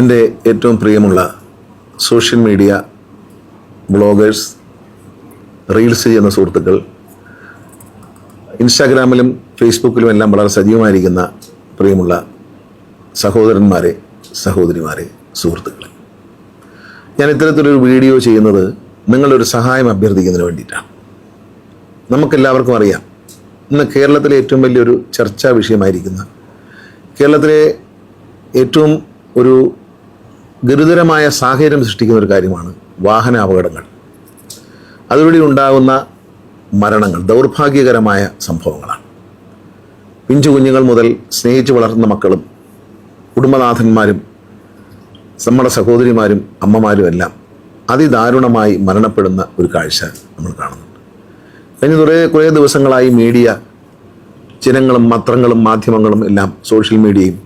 എന്റെ ഏറ്റവും പ്രിയമുള്ള സോഷ്യൽ മീഡിയ ബ്ലോഗേഴ്സ് റീൽസ് ചെയ്യുന്ന സുഹൃത്തുക്കൾ ഇൻസ്റ്റാഗ്രാമിലും ഫേസ്ബുക്കിലും എല്ലാം വളരെ സജീവമായിരിക്കുന്ന പ്രിയമുള്ള സഹോദരന്മാരെ സഹോദരിമാരെ സുഹൃത്തുക്കളെ. ഞാൻ ഇത്തരത്തിലൊരു വീഡിയോ ചെയ്യുന്നത് നിങ്ങളുടെ ഒരു സഹായം അഭ്യർത്ഥിക്കുന്നതിന് വേണ്ടിയിട്ടാണ്. നമുക്കെല്ലാവർക്കും അറിയാം ഇന്ന് കേരളത്തിലെ ഏറ്റവും വലിയൊരു ചർച്ചാ വിഷയമായിരിക്കുന്ന കേരളത്തിലെ ഏറ്റവും ഒരു ഗുരുതരമായ സാഹചര്യം സൃഷ്ടിക്കുന്ന ഒരു കാര്യമാണ് വാഹന അപകടങ്ങൾ അതുവഴി ഉണ്ടാകുന്ന മരണങ്ങൾ ദൗർഭാഗ്യകരമായ സംഭവങ്ങളാണ്. പിഞ്ചു കുഞ്ഞുങ്ങൾ മുതൽ സ്നേഹിച്ച് വളർന്ന മക്കളും കുടുംബനാഥന്മാരും നമ്മുടെ സഹോദരിമാരും അമ്മമാരും എല്ലാം അതിദാരുണമായി മരണപ്പെടുന്ന ഒരു കാഴ്ച നമ്മൾ കാണുന്നുണ്ട്. കഴിഞ്ഞ കുറേ കുറേ ദിവസങ്ങളായി മീഡിയ ജനങ്ങളും പത്രങ്ങളും മാധ്യമങ്ങളും എല്ലാം സോഷ്യൽ മീഡിയയും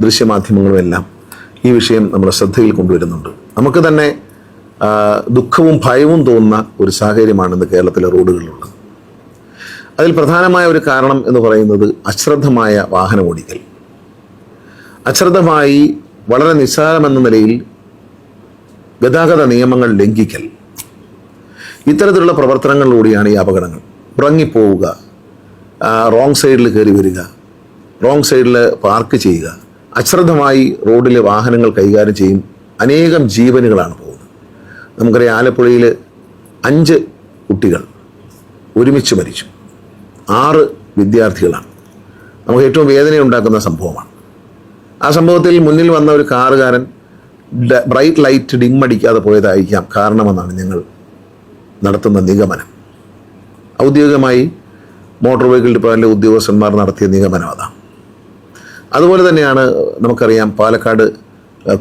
ദൃശ്യമാധ്യമങ്ങളും എല്ലാം ഈ വിഷയം നമ്മുടെ ശ്രദ്ധയിൽ കൊണ്ടുവരുന്നുണ്ട്. നമുക്ക് തന്നെ ദുഃഖവും ഭയവും തോന്നുന്ന ഒരു സാഹചര്യമാണ് ഇന്ന് കേരളത്തിലെ റോഡുകളിലുള്ളത്. അതിൽ പ്രധാനമായ ഒരു കാരണം എന്ന് പറയുന്നത് അശ്രദ്ധമായ വാഹനമോടിക്കൽ അശ്രദ്ധമായി വളരെ നിസ്സാരമെന്ന നിലയിൽ ഗതാഗത നിയമങ്ങൾ ലംഘിക്കൽ. ഇത്തരത്തിലുള്ള പ്രവർത്തനങ്ങളിലൂടെയാണ് ഈ അപകടങ്ങൾ. ഉറങ്ങിപ്പോവുക റോങ് സൈഡിൽ കയറി വരിക റോങ് സൈഡിൽ പാർക്ക് ചെയ്യുക അശ്രദ്ധമായി റോഡിലെ വാഹനങ്ങൾ കൈകാര്യം ചെയ്യും അനേകം ജീവനുകളാണ് പോകുന്നത്. നമുക്കറിയാം ആലപ്പുഴയിൽ അഞ്ച് കുട്ടികൾ ഒരുമിച്ച് മരിച്ചു. ആറ് വിദ്യാർത്ഥികളാണ്. നമുക്ക് ഏറ്റവും വേദനയുണ്ടാക്കുന്ന സംഭവമാണ്. ആ സംഭവത്തിൽ മുന്നിൽ വന്ന ഒരു കാറുകാരൻ ബ്രൈറ്റ് ലൈറ്റ് ഡിം അടിക്കാതെ പോയതായിരിക്കാം കാരണമെന്നാണ് ഞങ്ങൾ നടത്തുന്ന നിഗമനം. ഔദ്യോഗികമായി മോട്ടോർ വെഹിക്കിൾ ഡിപ്പാർട്ട്മെന്റിലെ ഉദ്യോഗസ്ഥന്മാർ നടത്തിയ നിഗമനം അതാണ്. അതുപോലെ തന്നെയാണ് നമുക്കറിയാം പാലക്കാട്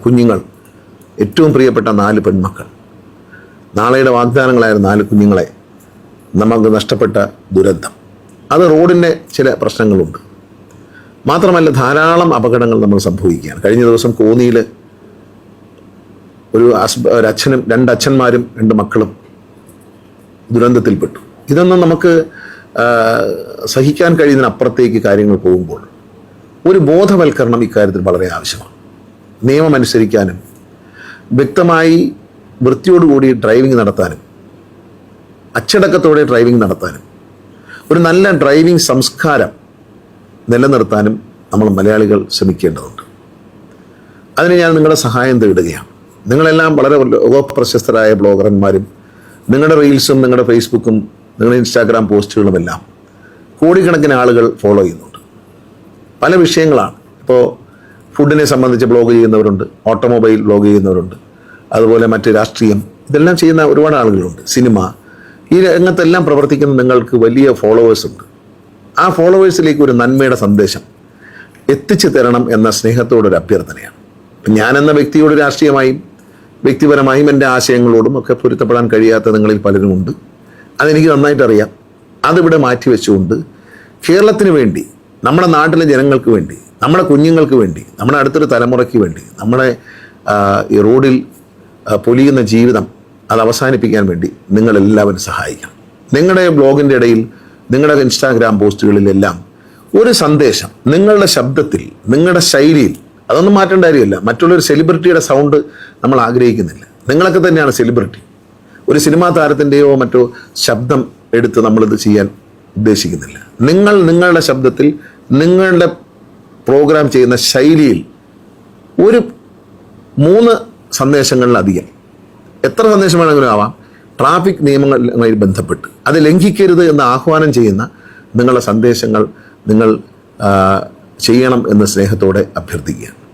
കുഞ്ഞുങ്ങൾ ഏറ്റവും പ്രിയപ്പെട്ട നാല് പെൺമക്കൾ. നാളെയുടെ വാഗ്ദാനങ്ങളായ നാല് കുഞ്ഞുങ്ങളെ നമുക്ക് നഷ്ടപ്പെട്ട ദുരന്തം. അത് റോഡിന്റെ ചില പ്രശ്നങ്ങളുണ്ട്. മാത്രമല്ല ധാരാളം അപകടങ്ങൾ നമ്മൾ സംഭവിക്കുകയാണ്. കഴിഞ്ഞ ദിവസം കോന്നിയിൽ ഒരു ഒരു അച്ഛനും രണ്ട് അച്ഛന്മാരും രണ്ട് മക്കളും ദുരന്തത്തിൽപ്പെട്ടു. ഇതൊന്നും നമുക്ക് സഹിക്കാൻ കഴിയുന്നതിനപ്പുറത്തേക്ക് കാര്യങ്ങൾ പോകുമ്പോൾ ഒരു ബോധവൽക്കരണം ഇക്കാര്യത്തിൽ വളരെ ആവശ്യമാണ്. നിയമം അനുസരിക്കാനും വ്യക്തമായി വൃത്തിയോടുകൂടി ഡ്രൈവിംഗ് നടത്താനും അച്ചടക്കത്തോടെ ഡ്രൈവിംഗ് നടത്താനും ഒരു നല്ല ഡ്രൈവിംഗ് സംസ്കാരം നിലനിർത്താനും നമ്മൾ മലയാളികൾ ശ്രമിക്കേണ്ടതുണ്ട്. അതിന് ഞാൻ നിങ്ങളുടെ സഹായം തേടുകയാണ്. നിങ്ങളെല്ലാം വളരെ ലോകപ്രശസ്തരായ ബ്ലോഗർമാരും നിങ്ങളുടെ റീൽസും നിങ്ങളുടെ ഫേസ്ബുക്കും നിങ്ങളുടെ ഇൻസ്റ്റാഗ്രാം പോസ്റ്റുകളുമെല്ലാം കോടിക്കണക്കിന് ആളുകൾ ഫോളോ ചെയ്യുന്നുണ്ട് പല വിഷയങ്ങളാണ്. ഇപ്പോൾ ഫുഡിനെ സംബന്ധിച്ച് ബ്ലോഗ് ചെയ്യുന്നവരുണ്ട് ഓട്ടോമൊബൈൽ ബ്ലോഗ് ചെയ്യുന്നവരുണ്ട് അതുപോലെ മറ്റ് രാഷ്ട്രീയം ഇതെല്ലാം ചെയ്യുന്ന ഒരുപാട് ആളുകളുണ്ട്. സിനിമ ഈ രംഗത്തെല്ലാം പ്രവർത്തിക്കുന്ന നിങ്ങൾക്ക് വലിയ ഫോളോവേഴ്സ് ഉണ്ട്. ആ ഫോളോവേഴ്സിലേക്ക് ഒരു നന്മയുടെ സന്ദേശം എത്തിച്ചു തരണം എന്ന സ്നേഹത്തോടൊരു അഭ്യർത്ഥനയാണ്. ഞാനെന്ന വ്യക്തിയോട് രാഷ്ട്രീയമായും വ്യക്തിപരമായും എന്റെ ആശയങ്ങളോടും ഒക്കെ പൊരുത്തപ്പെടാൻ കഴിയാത്ത നിങ്ങളിൽ പലരുമുണ്ട്. അതെനിക്ക് നന്നായിട്ടറിയാം. അതിവിടെ മാറ്റി വെച്ചുകൊണ്ട് കേരളത്തിന് വേണ്ടി നമ്മുടെ നാട്ടിലെ ജനങ്ങൾക്ക് വേണ്ടി നമ്മുടെ കുഞ്ഞുങ്ങൾക്ക് വേണ്ടി നമ്മുടെ അടുത്തൊരു തലമുറയ്ക്ക് വേണ്ടി നമ്മുടെ ഈ റോഡിൽ പൊലിയുന്ന ജീവിതം അത് അവസാനിപ്പിക്കാൻ വേണ്ടി നിങ്ങളെല്ലാവരും സഹായിക്കണം. നിങ്ങളുടെ ബ്ലോഗിന്റെ ഇടയിൽ നിങ്ങളുടെ ഇൻസ്റ്റാഗ്രാം പോസ്റ്റുകളിലെല്ലാം ഒരു സന്ദേശം നിങ്ങളുടെ ശബ്ദത്തിൽ നിങ്ങളുടെ ശൈലിയിൽ അതൊന്നും മാറ്റേണ്ട കാര്യമില്ല. മറ്റുള്ളൊരു സെലിബ്രിറ്റിയുടെ സൗണ്ട് നമ്മൾ ആഗ്രഹിക്കുന്നില്ല. നിങ്ങളൊക്കെ തന്നെയാണ് സെലിബ്രിറ്റി. ഒരു സിനിമാ താരത്തിന്റെയോ മറ്റോ ശബ്ദം എടുത്ത് നമ്മളിത് ചെയ്യാൻ ഉദ്ദേശിക്കുന്നില്ല. നിങ്ങൾ നിങ്ങളുടെ ശബ്ദത്തിൽ നിങ്ങളുടെ പ്രോഗ്രാം ചെയ്യുന്ന ശൈലിയിൽ ഒരു മൂന്ന് സന്ദേശങ്ങളിലധികം. എത്ര സന്ദേശം വേണമെങ്കിലും ആവാം. ട്രാഫിക് നിയമങ്ങളുമായി ബന്ധപ്പെട്ട്. അത് ലംഘിക്കരുത് എന്ന് ആഹ്വാനം ചെയ്യുന്ന നിങ്ങളുടെ സന്ദേശങ്ങൾ നിങ്ങൾ ചെയ്യണം എന്ന് സ്നേഹത്തോടെ അഭ്യർത്ഥിക്കുക